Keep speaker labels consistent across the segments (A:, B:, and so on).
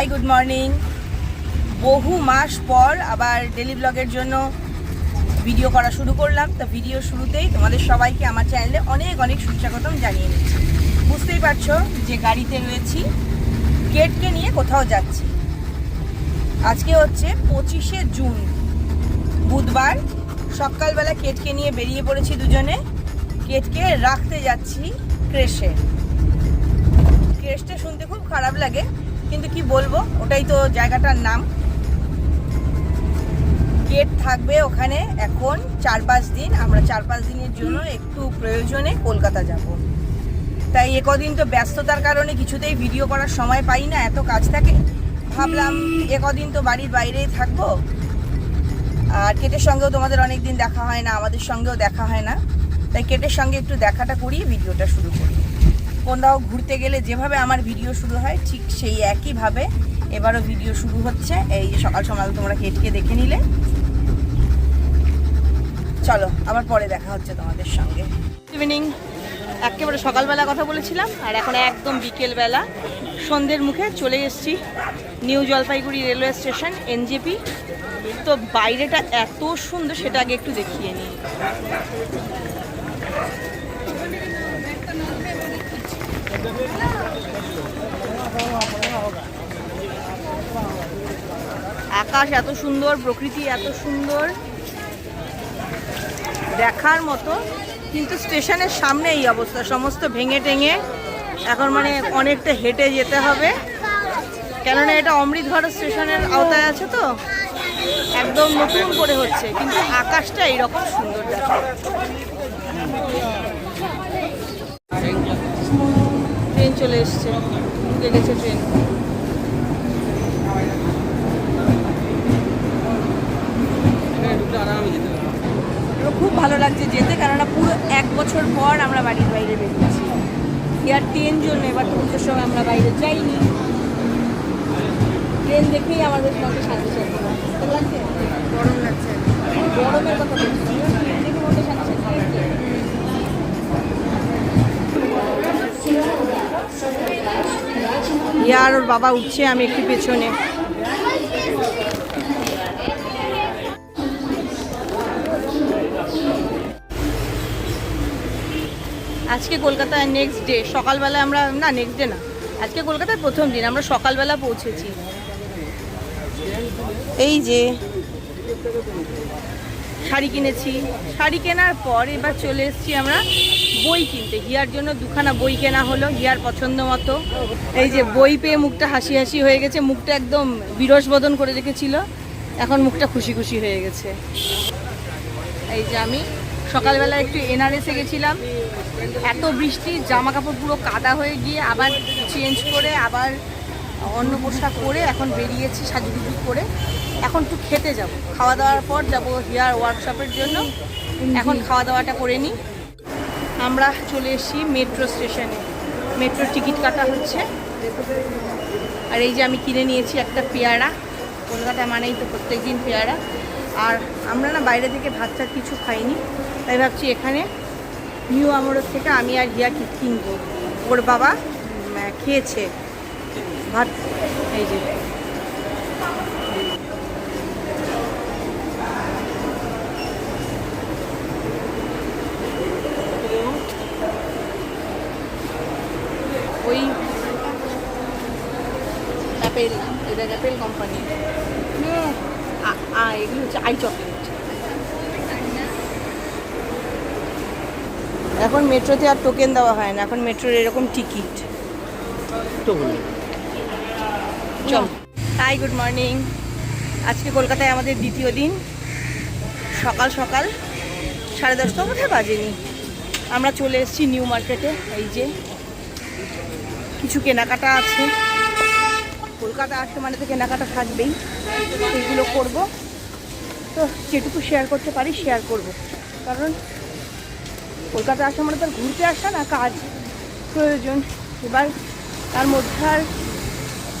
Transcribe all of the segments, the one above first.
A: Hi good morning বহু মাস পর আবার ডেলি ব্লগের জন্য ভিডিও করা শুরু করলাম। তো ভিডিও শুরুতেই তোমাদের সবাইকে আমার চ্যানেলে অনেক অনেক সুস্বাগতম জানিয়ে নিচ্ছি। বুঝতেই পারছ যে গাড়িতে রয়েছি গেটকে নিয়ে কোথাও যাচ্ছি। আজকে হচ্ছে পঁচিশে জুন, বুধবার। সকালবেলা কেটকে নিয়ে বেরিয়ে পড়েছি দুজনে। কেটকে রাখতে যাচ্ছি ক্রেশে। ক্রেশটা শুনতে খুব খারাপ লাগে। কিন্তু কি বলব, ওটাই তো জায়গাটার নাম। গেট থাকবে ওখানে এখন চার পাঁচ দিন। আমরা চার পাঁচ দিনের জন্য একটু প্রয়োজনে কলকাতা যাব। তাই এ কদিন তো ব্যস্ততার কারণে কিছুতেই ভিডিও করার সময় পাই না, এত কাজ থাকে। ভাবলাম এ কদিন তো বাড়ির বাইরেই থাকব। আর কেটের সঙ্গেও তোমাদের অনেক দিন দেখা হয় না, আমাদের সঙ্গেও দেখা হয় না। তাই কেটের সঙ্গে একটু দেখাটা করিয়ে ভিডিওটা শুরু করি। কোনটাও ঘুরতে গেলে যেভাবে আমার ভিডিও শুরু হয়, ঠিক সেই একইভাবে এবারও ভিডিও শুরু হচ্ছে। এই সকাল সকাল তোমরা কেটকে দেখে নিলে। চলো, আবার পরে দেখা হচ্ছে তোমাদের সঙ্গে। ইভিনিং একেবারে সকালবেলা কথা বলেছিলাম, আর এখন একদম বিকেলবেলা। সন্ধ্যের মুখে চলে এসেছি New Jalpaiguri railway station, NJP. তো বাইরেটা এত সুন্দর, সেটা আগে একটু দেখিয়ে নিই। আকাশ এত সুন্দর, প্রকৃতি এত সুন্দর। দেখার মতো, কিন্তু স্টেশনের সামনে এই অবস্থা, সমস্ত ভেঙে টেঙে। এখন মানে অনেকটা হেঁটে যেতে হবে। কেননা এটা অমৃতঘর স্টেশনের আওতায় আছে তো। একদম নতুন করে হচ্ছে, কিন্তু আকাশটা এইরকম সুন্দর দেখা ট্রেন চলে এসছে ঢুকে গেছে ট্রেন। আমার খুব ভালো লাগছে যেতে কেননা পুরো এক বছর পর আমরা বাড়ির বাইরে বেরিয়েছি। ইয়ার ট্রেন জন্য এবার তোমাদের সঙ্গে আমরা বাইরে যাইনি। ট্রেন দেখেই আমাদের মতো শান্তি শান্তি লাগছে? গরম লাগছে। গরমের কথা বলছি ট্রেন দেখে মধ্যে শান্তি ইয়ার, ওর বাবা উঠছে, আমি একটু পেছনে। আজকে কলকাতায় নেক্সট ডে সকালবেলা আমরা, না নেক্সট ডে না, আজকে কলকাতায় প্রথম দিন, আমরা সকালবেলা পৌঁছেছি। এই যে, শাড়ি কিনেছি। শাড়ি কেনার পর এবার চলে এসেছি আমরা বই কিনতে। হিয়ার জন্য দুখানা বই কেনা হলো, হিয়ার পছন্দ মতো। এই যে বই পেয়ে মুখটা হাসি হাসি হয়ে গেছে, মুখটা একদম বিরস বদন করে রেখেছিল। এখন মুখটা খুশি খুশি হয়ে গেছে। এই যে আমি সকালবেলা একটু এনআরএসে গেছিলাম। এত বৃষ্টি জামা কাপড় পুরো কাদা হয়ে গিয়ে আবার চেঞ্জ করে, আবার অন্য পোশাক পরে এখন বেরিয়েছি সাজুগুজু করে। এখন একটু খেতে যাব। খাওয়া দাওয়ার পর যাব হেয়ার ওয়ার্কশপের জন্য। এখন খাওয়া দাওয়াটা করে নিই। আমরা চলে এসেছি মেট্রো স্টেশনে। মেট্রোর টিকিট কাটা হচ্ছে। আর এই যে আমি কিনে নিয়েছি একটা পেয়ারা। কলকাতা মানেই তো প্রত্যেকদিন পেয়ারা। আর আমরা না বাইরে থেকে ভাত টাত কিছু খাইনি। তাই ভাবছি এখানে নিউ আমরের থেকে আমি আর হিয়া কি কিনবো। ওর বাবা খেয়েছে ভাত। এই যে ওই এটা অ্যাপেল কোম্পানি। এগুলো হচ্ছে আই চকলেট এখন মেট্রোতে আর টোকেন দেওয়া হয় না এখন মেট্রোর এরকম টিকিট চল। হাই গুড মর্নিং আজকে কলকাতায় আমাদের দ্বিতীয় দিন। সকাল সকাল। সাড়ে দশটা বোধহয় বাজেনি। আমরা চলে এসেছি নিউ মার্কেটে এই যে। কিছু কেনাকাটা আছে। কলকাতা আসে মানে তো কেনাকাটা থাকবেই। এইগুলো করব। তো যেটুকু শেয়ার করতে পারি শেয়ার করব। কারণ কলকাতা আসা মানে তো ঘুরতে আসা না, কাজ প্রয়োজন। এবার তার মধ্যে আর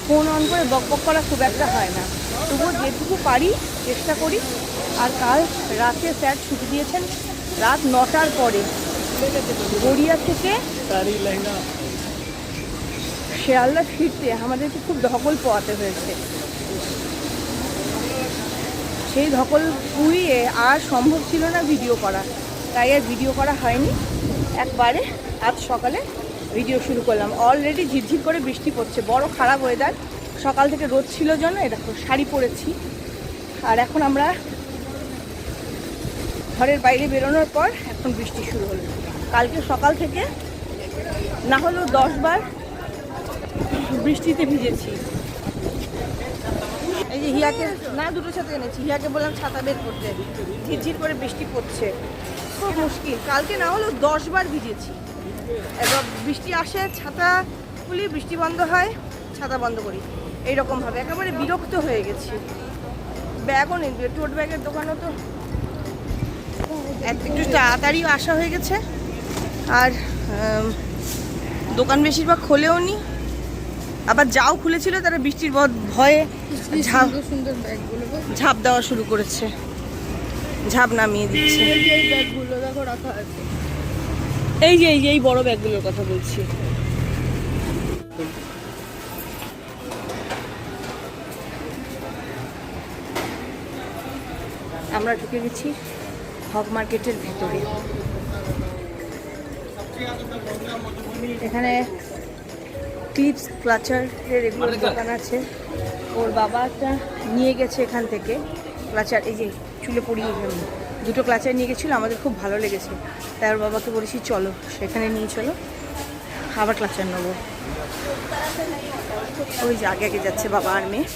A: ফোন অন করে বক বক করা খুব একটা হয় না। তবুও যেটুকু পারি চেষ্টা করি। আর কাল রাতে স্যার ছুটি দিয়েছেন রাত নটার পরে। গড়িয়া থেকে শেয়ালদা ফিরতে আমাদেরকে খুব ধকল পোয়াতে হয়েছে। সেই ধকল পুড়িয়ে আর সম্ভব ছিল না ভিডিও করা। তাই আর ভিডিও করা হয়নি। একবারে আজ সকালে ভিডিও শুরু করলাম। অলরেডি ঝিরঝির করে বৃষ্টি পড়ছে। বড় খারাপ ওয়েদার সকাল থেকে রোদ ছিল জন্য দেখো, শাড়ি পরেছি। আর এখন আমরা ঘরের বাইরে বেরোনোর পর এখন বৃষ্টি শুরু হলো। কালকে সকাল থেকে না হলেও দশ বার বৃষ্টিতে ভিজেছি। এই যে হিয়াকে, না দুটো ছাতা এনেছি। হিয়াকে বললাম ছাতা বের করতে। ঝিরঝির করে বৃষ্টি পড়ছে। খুব মুশকিল। কালকে না হলেও দশবার ভিজেছি। এবার বৃষ্টি আসে, ছাতা খুলি, বৃষ্টি বন্ধ হয়, ছাতা বন্ধ করি। এইরকমভাবে একেবারে বিরক্ত হয়ে গেছি। ব্যাগও নেই। টোট ব্যাগের দোকানও তো একটু তাড়াতাড়ি আসা হয়ে গেছে। আর দোকান বেশিরভাগ খোলেও নি। আবার যাও খুলেছিল তারা বৃষ্টির ভয়ে ঝাঁপ দেওয়া শুরু করেছে। ঝাঁপ নামিয়ে দিচ্ছে।
B: এই যে এই ব্যাগগুলো দেখো রাখা আছে।
A: এই যে এই যে এই বড় ব্যাগগুলোর কথা বলছি। আমরা ঢুকে গেছি হক মার্কেটের ভিতরে। এখানে ক্লিপস ক্লাচারের এগুলো দোকান আছে। ওর বাবাটা নিয়ে গেছে এখান থেকে। ক্লাচার, এই যে চুলে পড়িয়ে গেল। দুটো ক্লাচার নিয়ে গেছিল, আমাদের খুব ভালো লেগেছে। তাই ওর বাবাকে বলেছি, চলো, সেখানে নিয়ে চলো। আবার ক্লাচার নেব। ওই যে আগে আগে যাচ্ছে বাবা আর মেয়ে।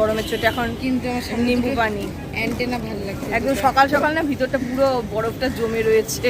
A: গরমের চোটে। এখন
B: কিন্তু
A: নিম্বু পানি।
B: অ্যান্টেনা ভালো লাগে
A: একদম সকাল সকাল না ভিতরটা পুরো বরফটা জমে রয়েছে।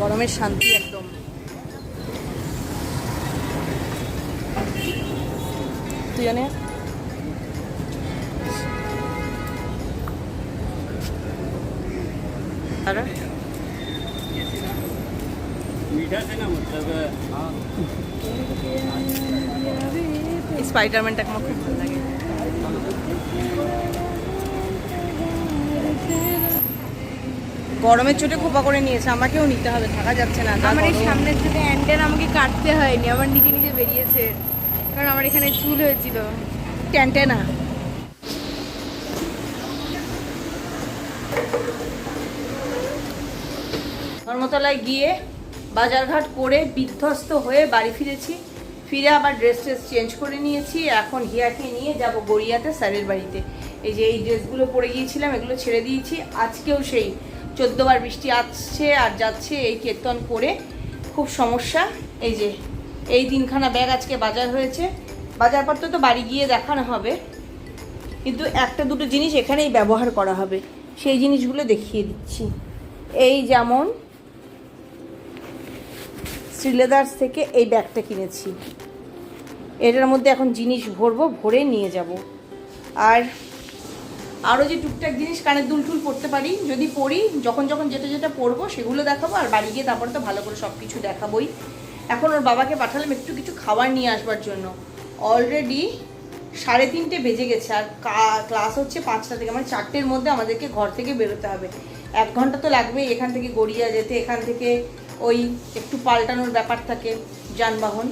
A: গরমের শান্তি একদম। তুই জানে স্পাইডারম্যানটা আমার খুব ভালো লাগে। গরমের চোটে খোপা করে নিয়েছে আমাকেও নিতে হবে থাকা যাচ্ছে না
B: আমার এই সামনের থেকে অ্যান্টেনা আমাকে কাটতে হয়নি আমার নিজে নিজে বেরিয়েছে কারণ আমার এখানে চুল হয়েছিল।
A: ট্যান্টেনা ধর্মতলায় গিয়ে বাজারঘাট করে বিধ্বস্ত হয়ে বাড়ি ফিরেছি ফিরে আবার ড্রেস ট্রেস চেঞ্জ করে নিয়েছি এখন হিয়াকে নিয়ে যাব গড়িয়াতে স্যারের বাড়িতে। এই যে এই ড্রেসগুলো পরে গিয়েছিলাম এগুলো ছেড়ে দিয়েছি আজকেও সেই চোদ্দবার বৃষ্টি আসছে আর যাচ্ছে এই কীর্তন করে। খুব সমস্যা। এই যে, এই তিনখানা ব্যাগ আজকে বাজার হয়েছে। বাজার বাজারপত্র তো বাড়ি গিয়ে দেখানো হবে। কিন্তু একটা দুটো জিনিস এখানেই ব্যবহার করা হবে। সেই জিনিসগুলো দেখিয়ে দিচ্ছি। এই যেমন শ্রীলেদার্স থেকে এই ব্যাগটা কিনেছি। এটার মধ্যে এখন জিনিস ভরবো, ভরে নিয়ে যাব। আর আরও যে টুকটাক জিনিস কানের দুল টুল পড়তে পারি, যদি পড়ি যখন যখন যেটা যেটা পরবো সেগুলো দেখাবো, আর বাড়ি গিয়ে তারপরে তো ভালো করে সব কিছু দেখাবোই। এখন ওর বাবাকে পাঠালাম একটু কিছু খাবার নিয়ে আসবার জন্য। অলরেডি সাড়ে তিনটে বেজে গেছে, আর ক্লাস হচ্ছে পাঁচটা থেকে মানে চারটের মধ্যে আমাদেরকে ঘর থেকে বেরোতে হবে। এক ঘণ্টা তো লাগবেই এখান থেকে গড়িয়া যেতে, এখান থেকে ওই একটু পাল্টানোর ব্যাপার থাকে, যানবাহন।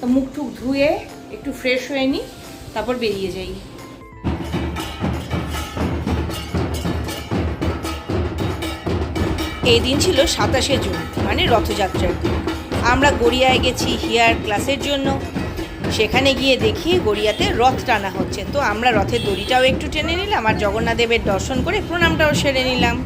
A: তো মুখ টুক ধুয়ে একটু ফ্রেশ হয়ে নিই তারপর বেরিয়ে যাই। এই দিন ছিল সাতাশে জুন মানে রথযাত্রার দিন। আমরা গড়িয়ায় গেছি হিয়ার ক্লাসের জন্য। সেখানে গিয়ে দেখি গড়িয়াতে রথ টানা হচ্ছে। তো আমরা রথের দড়িটাও একটু টেনে নিলাম আর জগন্নাথ দেবের দর্শন করে প্রণামটাও সেরে নিলাম।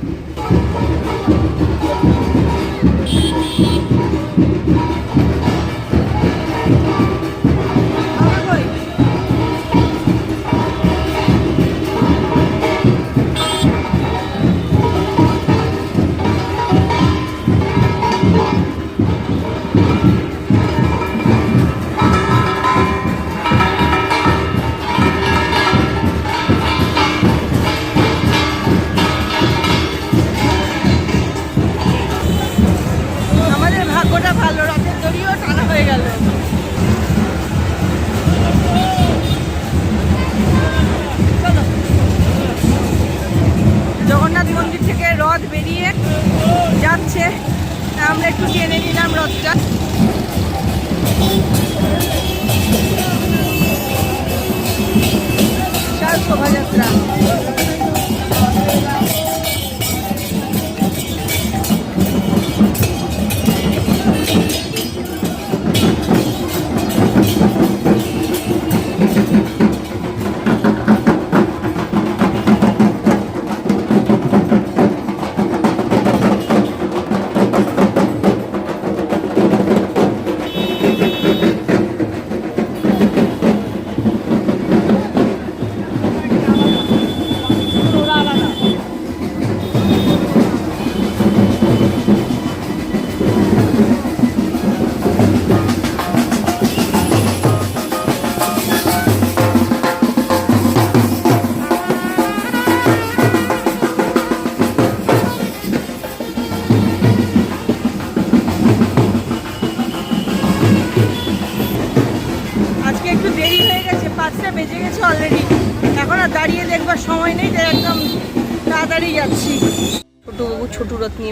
A: শোভাযাত্রা।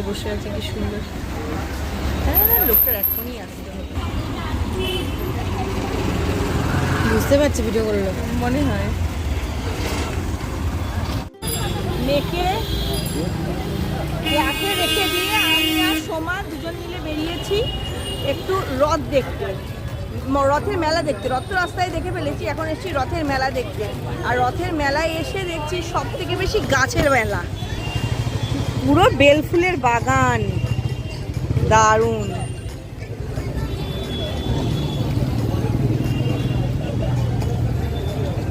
A: নিয়ে বসে আছে কি সুন্দর। হ্যাঁ লোকটার এখনই আসতে হবে।
B: বুঝতে পারছি ভিডিও করল
A: মনে হয়। মেয়েকে রেখে দিয়ে আমি আর সোমা দুজন মিলে বেরিয়েছি একটু রথ দেখতে। রথের মেলা দেখতে। রথ তো রাস্তায় দেখে ফেলেছি এখন এসেছি রথের মেলা দেখতে। আর রথের মেলায় এসে দেখছি সব থেকে বেশি গাছের মেলা। পুরো বেলফুলের বাগান। দারুণ।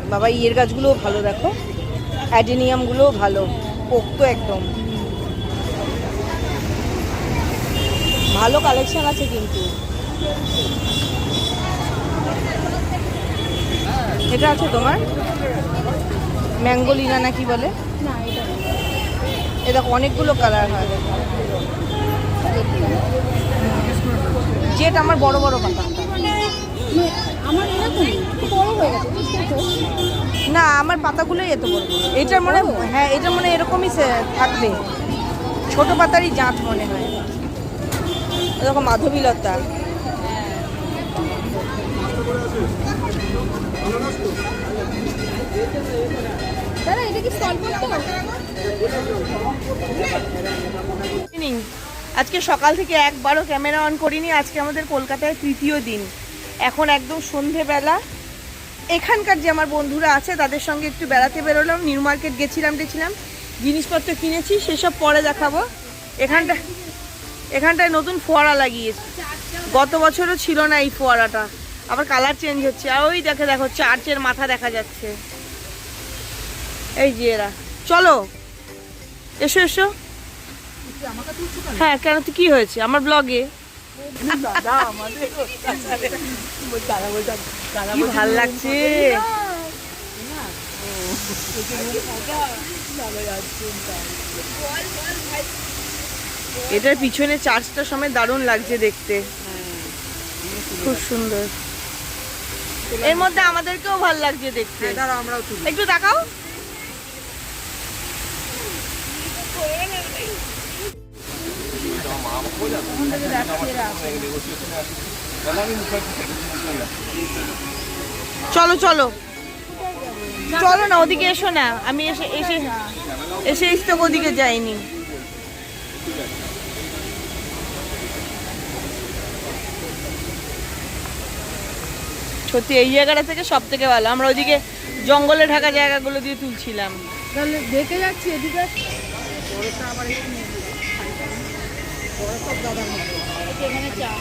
A: বাবা, ইয়ের গাছগুলোও ভালো, দেখো। অ্যাডেনিয়ামগুলোও ভালো, পোক্ত একদম। ভালো কালেকশন আছে কিন্তু। এটা আছে তোমার? ম্যাঙ্গোলিনা না কি বলে? এ দেখো অনেকগুলো কালার হয়। জেট আমার বড় বড় পাতা
B: আমার এরকমই বড় হয়ে গেছে
A: না আমার পাতাগুলোই এত বড়। এটার মনে হ্যাঁ এটা মনে এরকমই থাকবে। ছোট পাতারই জাঁট মনে হয়। এরকম মাধবীলতা।
B: দাদা, এটা কি
A: আজকে সকাল থেকে একবারও ক্যামেরা অন করিনি, আজকে আমাদের কলকাতায় তৃতীয় দিন। এখন একদম সন্ধেবেলা। এখানকার যে আমার বন্ধুরা আছে, তাদের সঙ্গে একটু বেড়াতে বেরোলাম, নিউ মার্কেট গেছিলাম টেছিলাম জিনিসপত্র কিনেছি, সেসব পরে দেখাবো। এখানটা, এখানটায় নতুন ফোয়ারা লাগিয়েছে। গত বছরও ছিল না এই ফোয়ারাটা। আবার কালার চেঞ্জ হচ্ছে। আর ওই দেখে দেখো চার্চের মাথা দেখা যাচ্ছে। এই যে এরা। চলো এসো এসো। হ্যাঁ কেন তো কি হয়েছে? আমার ব্লগে কি ভালো লাগছে? এটার পিছনে চার্চটা সময় দারুণ লাগছে দেখতে। খুব সুন্দর। এর মধ্যে আমাদেরকেও ভালো লাগছে দেখতে। একটু দেখাও চলো চলো। চলো না, ওদিকে এসো না। আমি এসে এসে এসে তো ওদিকে যাইনি। সত্যি, এই জায়গাটা থেকে সব থেকে ভালো। আমরা ওদিকে জঙ্গলে ঢাকা জায়গাগুলো দিয়ে তুলছিলাম।
B: তাহলে দেখে যাচ্ছি এদিকে। এটা আবার সব দাদার মতো। চা।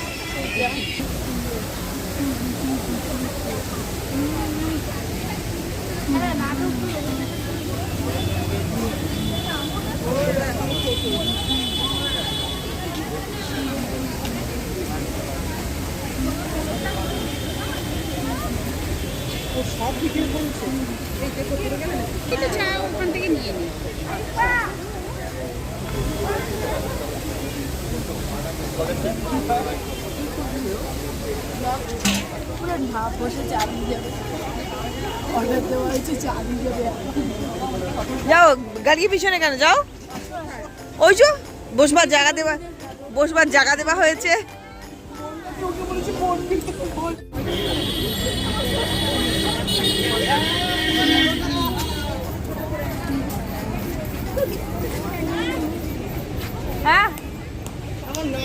B: সব দিকে বলছে। এই দেখো পড়ে গেলে এটা চা ওখান থেকে নিয়ে নিই। আচ্ছা।
A: যাও গাড়ির পিছনে কেন? যাও। ওই যো বসবার জায়গা দেওয়া বসবার জায়গা দেওয়া হয়েছে।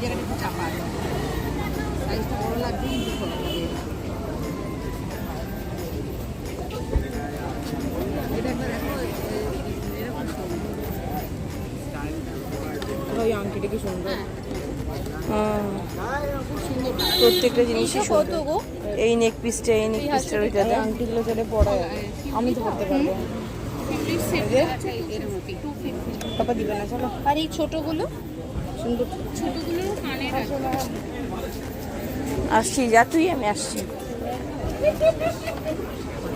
B: এই জায়গাটা একটু চাপা সাইজটা বড় লাগবে। ওই আংটিটা কি সুন্দর।
A: প্রত্যেকটা জিনিসই
C: কত গো?
A: এই নেক পিসটা এই নেক পিসটার ওইটাতে।
B: আংটিগুলো চলে পড়ে আমি তো করতে পারব। পাপা দিবে না চলো।
C: আর এই ছোটগুলো?
B: সুন্দর।
A: আসছি যা তুই আমি আসছি।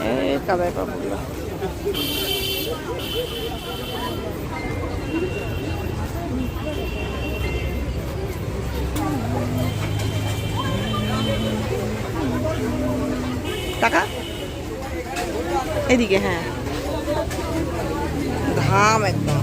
A: এই কাবার পাপগুলো টাকা এদিকে হ্যাঁ। ঘাম একদম।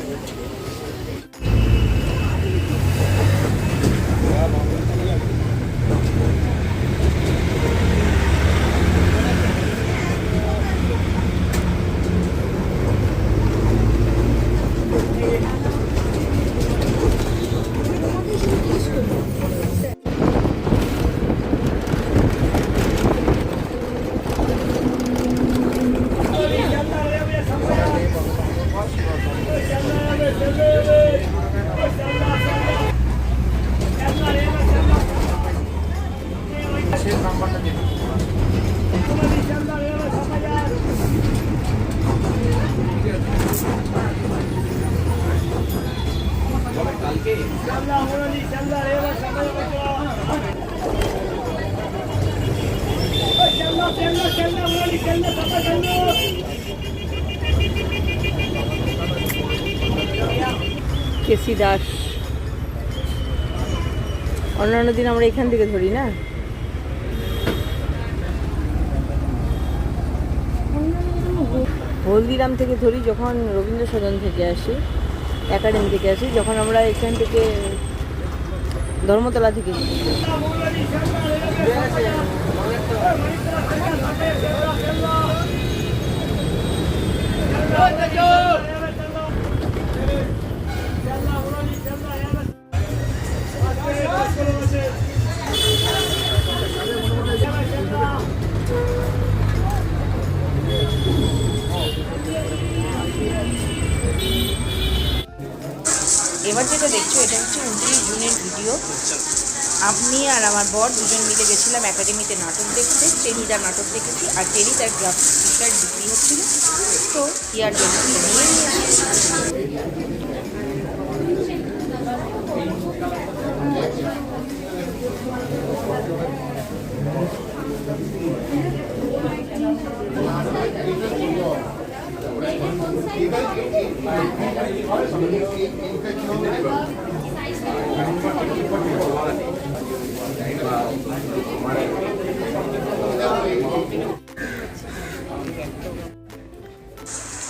A: কেসি দাস। অন্যান্য দিন আমরা এখান থেকে ধরি না? হলদিরাম থেকে ধরি যখন রবীন্দ্র সদন থেকে আসি। একাডেমি থেকে আসি যখন আমরা এখান থেকে ধর্মতলা থেকে এবার যেটা দেখছ, এটা হচ্ছে উনত্রিশ জুনের ভিডিও আমি আর আমার বর দুজন মিলে গেছিলাম একাডেমিতে নাটক দেখতে টেনিদার নাটক দেখেছি, আর টেনি তার গ্রাফিক টি শার্ট বিক্রি হচ্ছিল। তো ইয়ার জন্য নিয়ে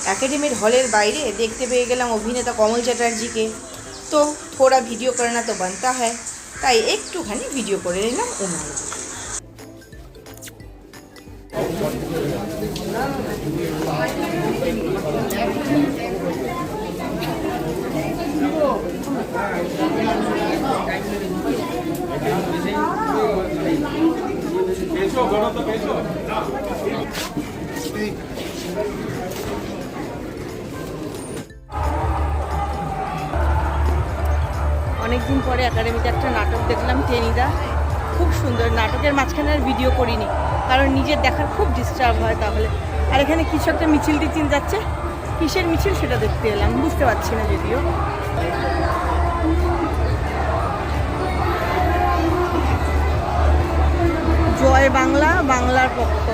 A: एकेडमिर हॉल বাইরে দেখতে পেয়ে গেলাম অভিনেতা কমল চ্যাটার্জিকে তো थोड़ा ভিডিও करना तो बनता है তাই একটুখানি ভিডিও করে নিলাম ওনার
D: Thank you.
A: অনেকদিন পরে একাডেমিতে একটা নাটক দেখলাম, টেনিদা। খুব সুন্দর নাটকের মাঝখানে আর ভিডিও করিনি, কারণ নিজের দেখার খুব ডিস্টার্ব হয় তাহলে। আর এখানে কিছু একটা মিছিল টিছিল যাচ্ছে, কিসের মিছিল সেটা দেখতে এলাম, বুঝতে পারছি না যদিও। জয় বাংলা বাংলার পক্ষ।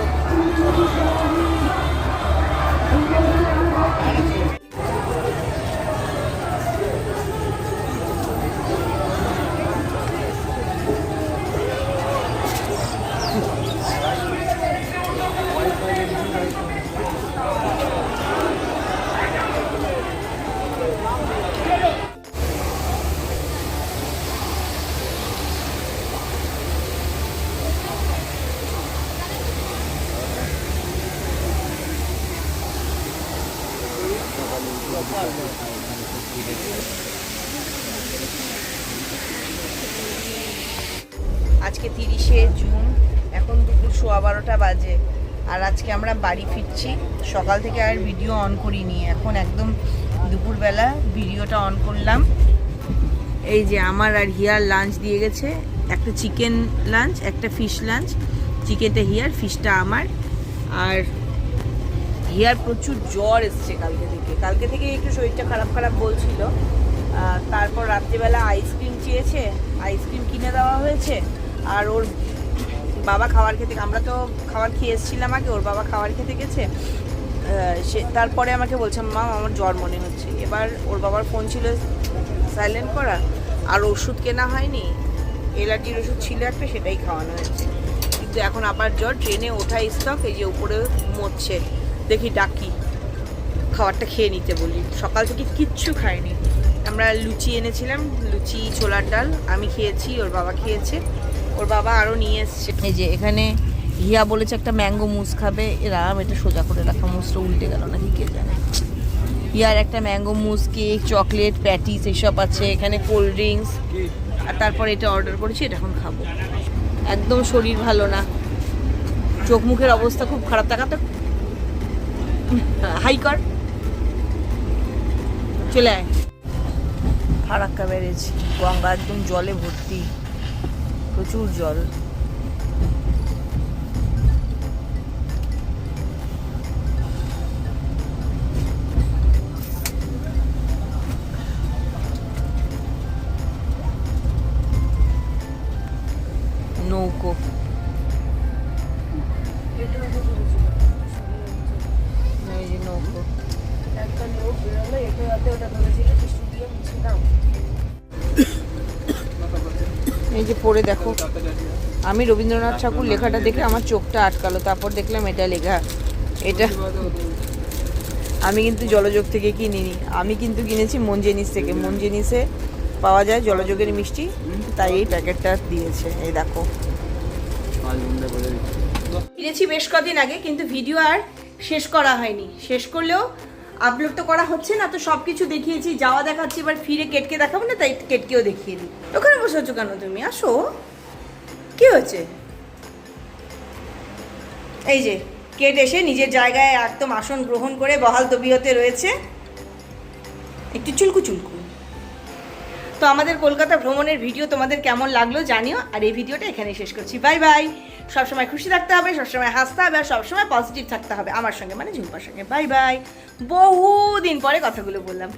A: আজকে তিরিশে জুন, এখন দুপুর সোয়া বারোটা বাজে। আর আজকে আমরা বাড়ি ফিরছি। সকাল থেকে আর ভিডিও অন করিনি। এখন একদম দুপুরবেলা ভিডিওটা অন করলাম। এই যে আমার আর হিয়ার লাঞ্চ দিয়ে গেছে। একটা চিকেন লাঞ্চ একটা ফিশ লাঞ্চ চিকেনটা হিয়ার ফিশটা আমার। আর হিয়ার প্রচুর জ্বর এসছে কালকে থেকে। কালকে থেকে একটু শরীরটা খারাপ খারাপ বলছিল। তারপর রাত্রিবেলা আইসক্রিম চেয়েছে আইসক্রিম কিনে দেওয়া হয়েছে। আর ওর বাবা খাবার খেতে, আমরা তো খাবার খেয়ে এসেছিলাম আগে, ওর বাবা খাবার খেতে গেছে। সে, তারপরে আমাকে বলছে, মা, আমার জ্বর মনে হচ্ছে। এবার ওর বাবার ফোন ছিল সাইলেন্ট করা, আর ওষুধ কেনা হয়নি। এলার্জির ওষুধ ছিল একটা, সেটাই খাওয়ানো হয়েছে। কিন্তু এখন আবার জ্বর, ট্রেনে ওঠা স্টক এই যে উপরে মরছে। দেখি ডাকি। খাবারটা খেয়ে নিতে বলি। সকাল থেকে কিচ্ছু খাইনি। আমরা লুচি এনেছিলাম, লুচি, ছোলার ডাল। আমি খেয়েছি, ওর বাবা খেয়েছে। ওর বাবা আরও নিয়ে এসছে। এই যে এখানে হিয়া বলেছে একটা ম্যাঙ্গো মুস খাবে। এরাম এটা সোজা করে রাখা, মুসটা উল্টে গেল নাকি কে জানে। হিয়ার একটা mango mousse, cake, chocolate, patties এসব আছে। এখানে কোল্ড ড্রিঙ্কস। আর তারপর এটা অর্ডার করেছি, এটা এখন খাব। একদম শরীর ভালো না। চোখ মুখের অবস্থা খুব খারাপ। টাকা তো হাই কর চলে আয়। ফারাক্কা বেড়েছে গঙ্গা একদম জলে ভর্তি। প্রচুর জল। আমি রবীন্দ্রনাথ ঠাকুর লেখাটা দেখে আমার চোখটা আটকালো, তারপর দেখলাম এটা লেখা। এটা আমি কিন্তু জলযোগ থেকে কিনিনি। আমি কিন্তু কিনেছি মঞ্জেনিস থেকে। মঞ্জেনিসে পাওয়া যায় জলযোগের মিষ্টি, তাই এই প্যাকেটটা দিয়েছে। এই দেখো। কিনেছি বেশ কদিন আগে, কিন্তু ভিডিও আর শেষ করা হয়নি। শেষ করলেও আপলোড তো করা হচ্ছে না, তো সব কিছু দেখিয়েছি, যাওয়া দেখাচ্ছি, এবার ফিরে কেটকে দেখাবো না, তাই কেটকেও দেখিয়ে দিই। ওখানে বসে আছো কেন তুমি? আসো। কি হয়েছে? এই যে, কেট এসে নিজের জায়গায় একদম আসন গ্রহণ করে বহাল তবিয়তে রয়েছে। একটু চুলকু চুলকু। তো আমাদের কলকাতা ভ্রমণের ভিডিও তোমাদের কেমন লাগল জানিও, আর এই ভিডিওটা এখানে শেষ করছি। Bye bye. সবসময় খুশি থাকতে হবে, সবসময় হাসতে হবে, আর সবসময় পজিটিভ থাকতে হবে। আমার সঙ্গে মানে ঝুম্পার সঙ্গে। Bye bye. বহুদিন পরে কথাগুলো বললাম।